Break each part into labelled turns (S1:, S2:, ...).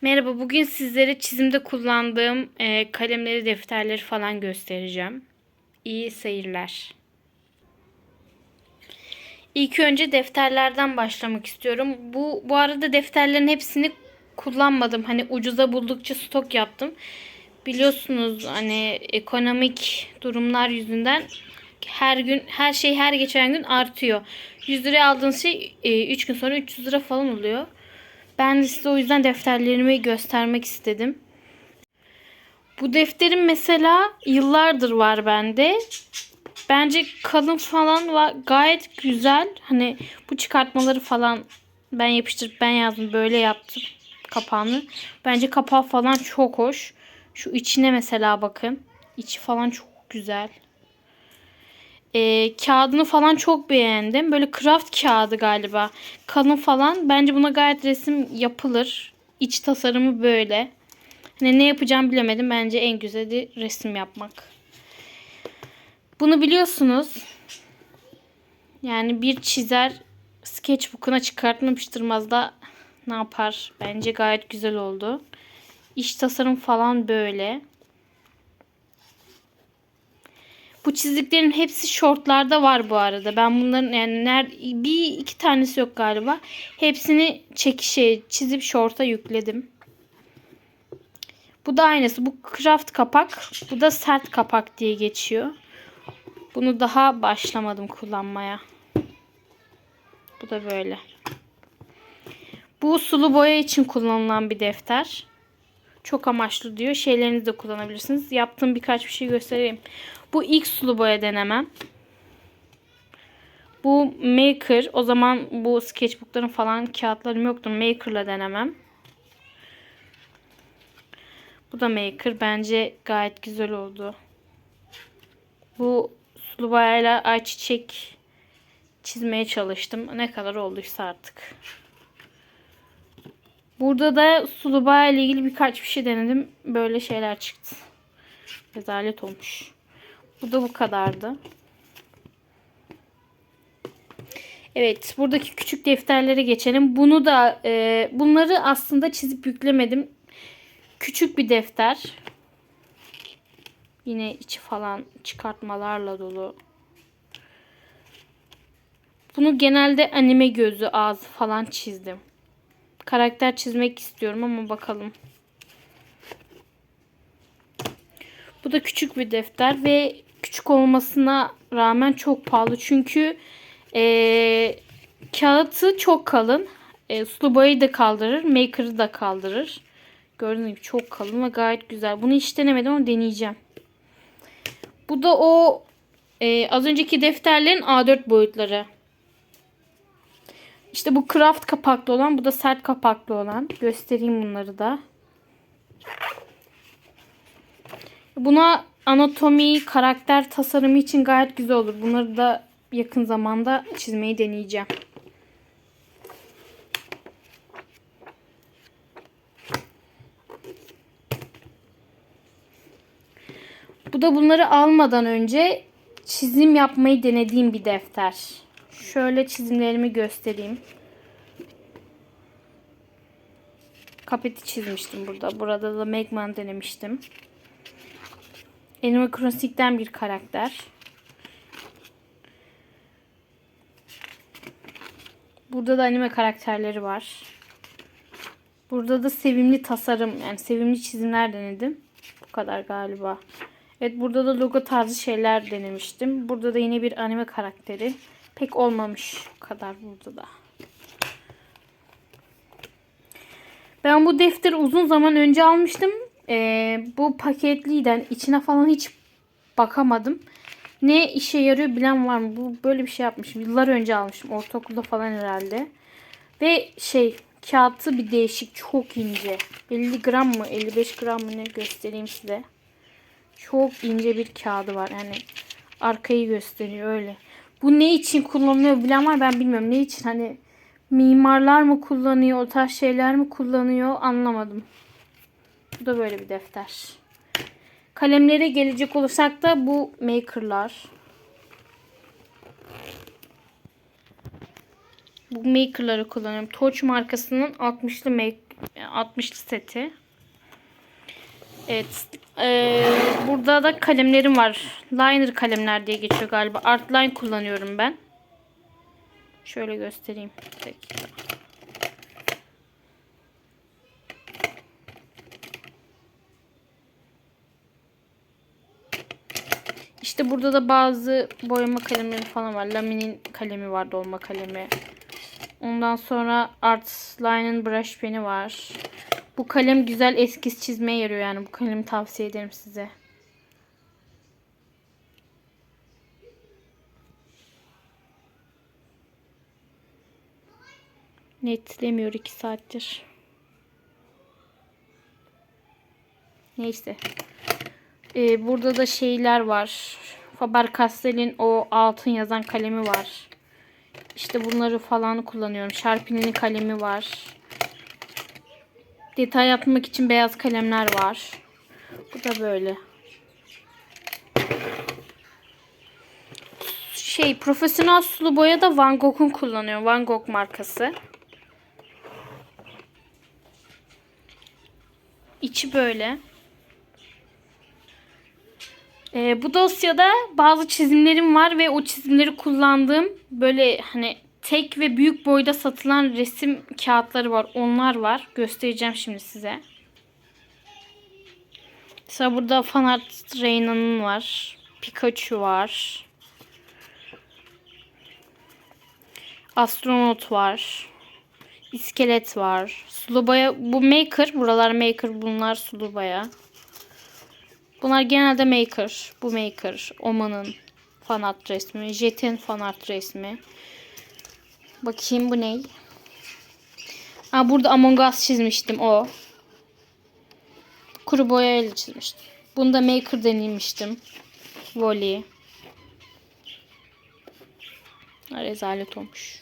S1: Merhaba, bugün sizlere çizimde kullandığım e, kalemleri, defterleri falan göstereceğim. İyi seyirler. İlk önce defterlerden başlamak istiyorum. Bu bu arada defterlerin hepsini kullanmadım. Hani ucuza buldukça stok yaptım. Biliyorsunuz hani ekonomik durumlar yüzünden her gün her şey her geçen gün artıyor. 100 liraya aldığınız şey 3 gün sonra 300 lira falan oluyor. Ben de size o yüzden defterlerimi göstermek istedim. Bu defterim mesela yıllardır var bende. Bence kalın falan var. Gayet güzel. Hani bu çıkartmaları falan ben yapıştırıp ben yazdım. Böyle yaptım kapağını. Bence kapağı falan çok hoş. Şu içine mesela bakın. İçi falan çok güzel. Ee, kağıdını falan çok beğendim. Böyle craft kağıdı galiba. Kalın falan. Bence buna gayet resim yapılır. İç tasarımı böyle. Hani ne yapacağım bilemedim. Bence en güzeli resim yapmak. Bunu biliyorsunuz. Yani bir çizer sketchbook'una çıkartmamıştırmaz da ne yapar? Bence gayet güzel oldu. İç tasarım falan böyle. Bu çiziklerin hepsi shortlarda var bu arada. Ben bunların yani ner bir iki tanesi yok galiba. Hepsini çekişe çizip short'a yükledim. Bu da aynısı. Bu craft kapak. Bu da sert kapak diye geçiyor. Bunu daha başlamadım kullanmaya. Bu da böyle. Bu sulu boya için kullanılan bir defter. Çok amaçlı diyor. Şeylerinizi de kullanabilirsiniz. Yaptığım birkaç bir şey göstereyim. Bu ilk sulu boya denemem. Bu Maker. O zaman bu sketchbookların falan kağıtlarım yoktu. Maker'la denemem. Bu da Maker. Bence gayet güzel oldu. Bu sulu boyayla ayçiçek çizmeye çalıştım. Ne kadar olduysa artık. Burada da sulu boya ile ilgili birkaç bir şey denedim. Böyle şeyler çıktı. Rezalet olmuş. Bu da bu kadardı. Evet, buradaki küçük defterlere geçelim. Bunu da e, bunları aslında çizip yüklemedim. Küçük bir defter. Yine içi falan çıkartmalarla dolu. Bunu genelde anime gözü, ağzı falan çizdim. Karakter çizmek istiyorum ama bakalım. Bu da küçük bir defter ve küçük olmasına rağmen çok pahalı. Çünkü e, kağıtı çok kalın. E, sulu boyayı da kaldırır. Maker'ı da kaldırır. Gördüğünüz gibi çok kalın ve gayet güzel. Bunu hiç denemedim ama deneyeceğim. Bu da o e, az önceki defterlerin A4 boyutları. İşte bu craft kapaklı olan, bu da sert kapaklı olan. Göstereyim bunları da. Buna anatomi, karakter tasarımı için gayet güzel olur. Bunları da yakın zamanda çizmeyi deneyeceğim. Bu da bunları almadan önce çizim yapmayı denediğim bir defter. Şöyle çizimlerimi göstereyim. Kapeti çizmiştim burada. Burada da Megman denemiştim. Animal Crossing'den bir karakter. Burada da anime karakterleri var. Burada da sevimli tasarım yani sevimli çizimler denedim. Bu kadar galiba. Evet burada da logo tarzı şeyler denemiştim. Burada da yine bir anime karakteri. Pek olmamış kadar burada da. Ben bu defteri uzun zaman önce almıştım. Ee, bu paketliyden içine falan hiç bakamadım. Ne işe yarıyor bilen var mı? Bu böyle bir şey yapmışım. Yıllar önce almışım. Ortaokulda falan herhalde. Ve şey kağıtı bir değişik. Çok ince. 50 gram mı 55 gram mı ne göstereyim size. Çok ince bir kağıdı var. Yani arkayı gösteriyor öyle. Bu ne için kullanılıyor bilen var ben bilmiyorum. Ne için hani mimarlar mı kullanıyor o tarz şeyler mi kullanıyor anlamadım. Bu da böyle bir defter. Kalemlere gelecek olursak da bu makerlar. bu maker'ları kullanıyorum. Torch markasının 60'lı make 60'lı seti. Evet. Ee, burada da kalemlerim var. Liner kalemler diye geçiyor galiba. Artline kullanıyorum ben. Şöyle göstereyim. Bir. İşte burada da bazı boyama kalemleri falan var. Laminin kalemi var, dolma kalemi. Ondan sonra Artline'ın brush pen'i var. Bu kalem güzel eskiz çizmeye yarıyor yani. Bu kalemi tavsiye ederim size. Netlemiyor 2 saattir. Neyse. Ee, burada da şeyler var. Faber-Castell'in o altın yazan kalemi var. İşte bunları falan kullanıyorum. Sharpie'nin kalemi var. Detay yapmak için beyaz kalemler var. Bu da böyle. Şey profesyonel sulu boya da Van Gogh'un kullanıyorum. Van Gogh markası. İçi böyle. Ee, bu dosyada bazı çizimlerim var ve o çizimleri kullandığım böyle hani tek ve büyük boyda satılan resim kağıtları var. Onlar var. Göstereceğim şimdi size. Mesela burada Fanart Reyna'nın var. Pikachu var. Astronot var. İskelet var. Sulu boya. Bu Maker. Buralar Maker. Bunlar sulu boya. Bunlar genelde Maker. Bu Maker. Oman'ın fan art resmi. Jet'in fan art resmi. Bakayım bu ne? Ha burada Among Us çizmiştim o. Kuru boyayla çizmiştim. Bunu da Maker denilmiştim. Volley. Rezalet olmuş.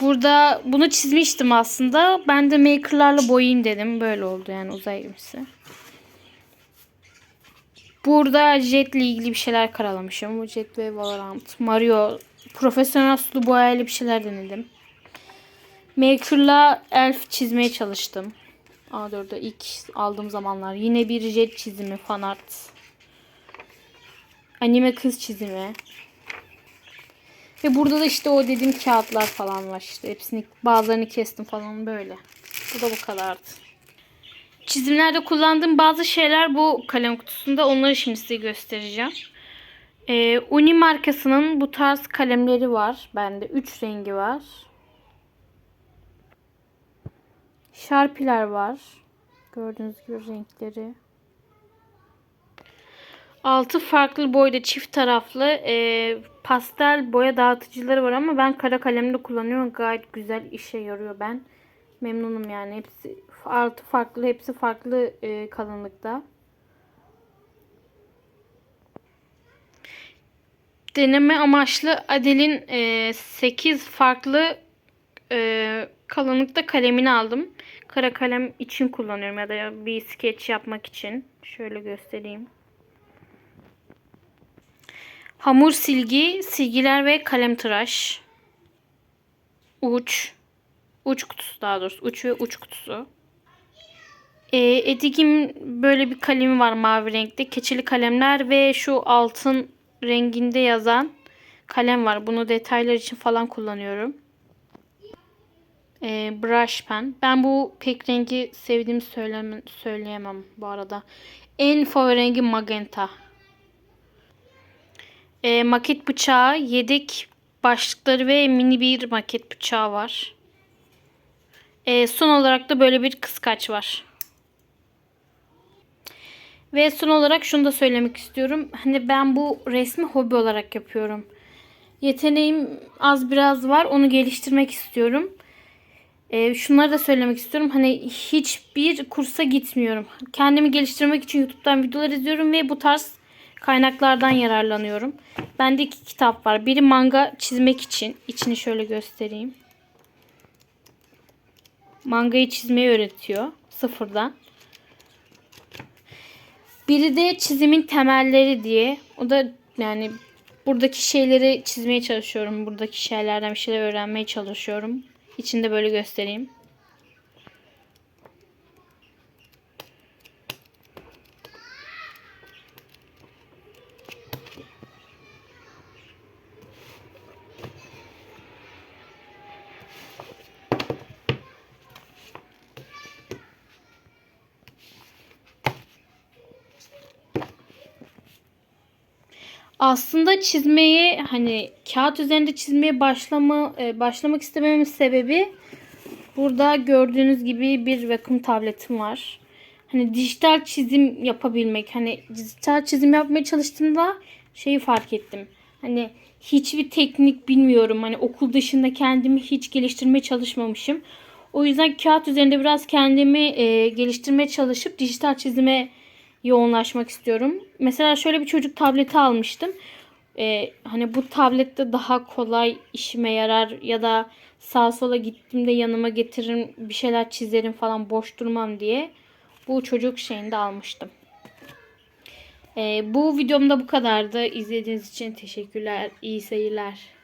S1: Burada bunu çizmiştim aslında. Ben de Maker'larla boyayayım dedim. Böyle oldu yani uzay gemisi. Burada Jet ile ilgili bir şeyler karalamışım. Bu Jet ve Valorant. Mario. Profesyonel sulu boyayla bir şeyler denedim. Maker'la Elf çizmeye çalıştım. A4'de ilk aldığım zamanlar. Yine bir Jet çizimi. Fanart. Anime kız çizimi. Ve burada da işte o dediğim kağıtlar falan var işte. Hepsini bazılarını kestim falan böyle. Bu da bu kadardı. Çizimlerde kullandığım bazı şeyler bu kalem kutusunda. Onları şimdi size göstereceğim. Ee, Uni markasının bu tarz kalemleri var. Bende 3 rengi var. Sharpie'ler var. Gördüğünüz gibi renkleri. 6 farklı boyda çift taraflı e, pastel boya dağıtıcıları var ama ben kara kalemle kullanıyorum. Gayet güzel işe yarıyor ben. Memnunum yani. Hepsi 6 farklı, hepsi farklı e, kalınlıkta. Deneme amaçlı Adel'in e, 8 farklı e, kalınlıkta kalemini aldım. Kara kalem için kullanıyorum ya da bir sketch yapmak için. Şöyle göstereyim. Hamur silgi, silgiler ve kalem tıraş. Uç. Uç kutusu daha doğrusu. Uç ve uç kutusu. E, Edig'in böyle bir kalemi var mavi renkte. Keçeli kalemler ve şu altın renginde yazan kalem var. Bunu detaylar için falan kullanıyorum. E, brush pen. Ben bu pek rengi sevdiğimi söyleme, söyleyemem bu arada. En favori rengi magenta. E, maket bıçağı, yedek başlıkları ve mini bir maket bıçağı var. E, son olarak da böyle bir kıskaç var. Ve son olarak şunu da söylemek istiyorum. Hani ben bu resmi hobi olarak yapıyorum. Yeteneğim az biraz var. Onu geliştirmek istiyorum. E, şunları da söylemek istiyorum. Hani hiçbir kursa gitmiyorum. Kendimi geliştirmek için YouTube'dan videolar izliyorum ve bu tarz kaynaklardan yararlanıyorum. Bende iki kitap var. Biri manga çizmek için. İçini şöyle göstereyim. Mangayı çizmeyi öğretiyor. Sıfırdan. Biri de çizimin temelleri diye. O da yani buradaki şeyleri çizmeye çalışıyorum. Buradaki şeylerden bir şeyler öğrenmeye çalışıyorum. İçinde böyle göstereyim. Aslında çizmeyi hani kağıt üzerinde çizmeye başlama e, başlamak istememin sebebi burada gördüğünüz gibi bir vakum tabletim var. Hani dijital çizim yapabilmek. Hani dijital çizim yapmaya çalıştığımda şeyi fark ettim. Hani hiçbir teknik bilmiyorum. Hani okul dışında kendimi hiç geliştirmeye çalışmamışım. O yüzden kağıt üzerinde biraz kendimi e, geliştirmeye çalışıp dijital çizime yoğunlaşmak istiyorum. Mesela şöyle bir çocuk tableti almıştım. Ee, hani bu tablette daha kolay işime yarar ya da sağa sola gittiğimde yanıma getiririm bir şeyler çizerim falan boş durmam diye bu çocuk şeyini de almıştım. Ee, bu videomda bu kadardı. İzlediğiniz için teşekkürler. İyi seyirler.